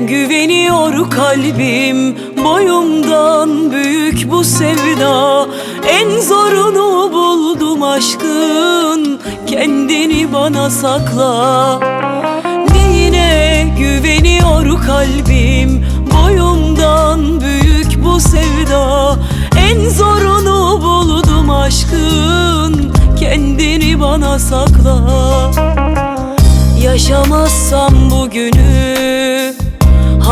güveniyor kalbim Boyumdan büyük bu sevda. En zorunu buldum aşkın Kendini bana sakla. Neyine güveniyor kalbim Boyumdan büyük bu sevda. En zorunu buldum aşkın Kendini bana sakla. Yaşamazsam bugünü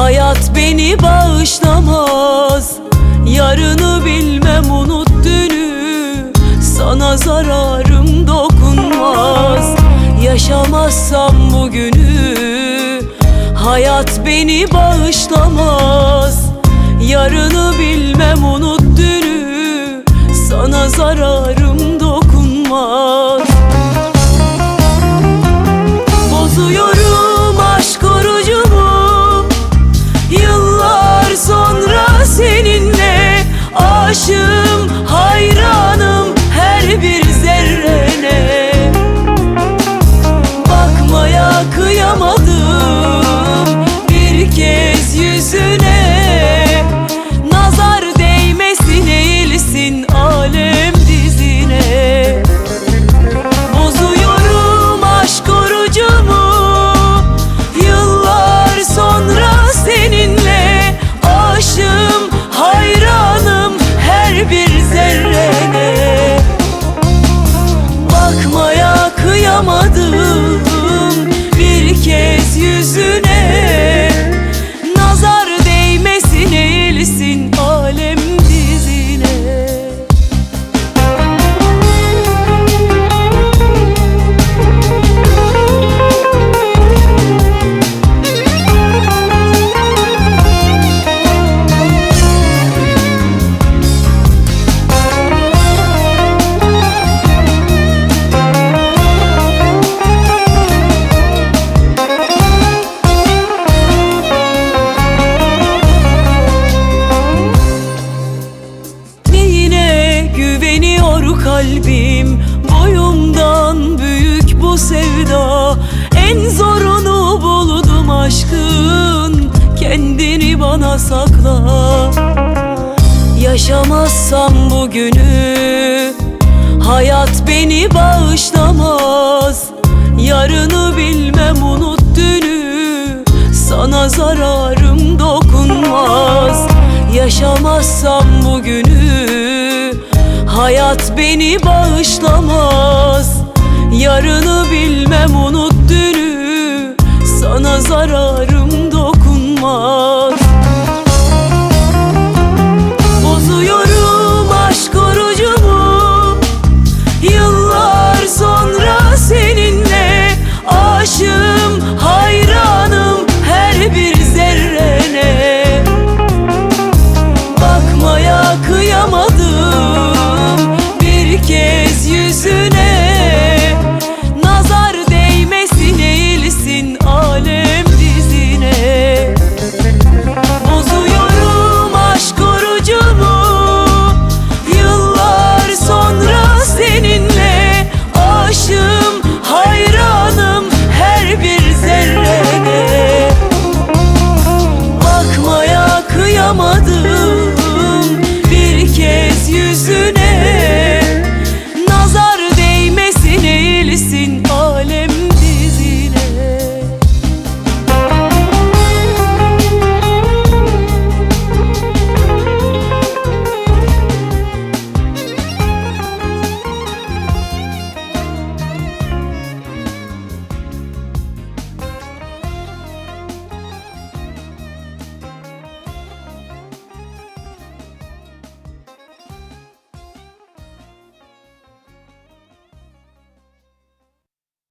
Hayat beni bağışlamaz. Yarını bilmem unut dünü. Sana zararım dokunmaz. Yaşamazsam bugünü. Hayat beni bağışlamaz. Yarını bilmem unut dünü. Sana zararım dokunmaz. Bozuyorum soon En zorunu buldum aşkın Kendini bana sakla. Yaşamazsam bugünü Hayat beni bağışlamaz. Yarını bilmem unut dünü Sana zararım dokunmaz. Yaşamazsam bugünü Hayat beni bağışlamaz. Yarını bilmem unut dünü Sana zararım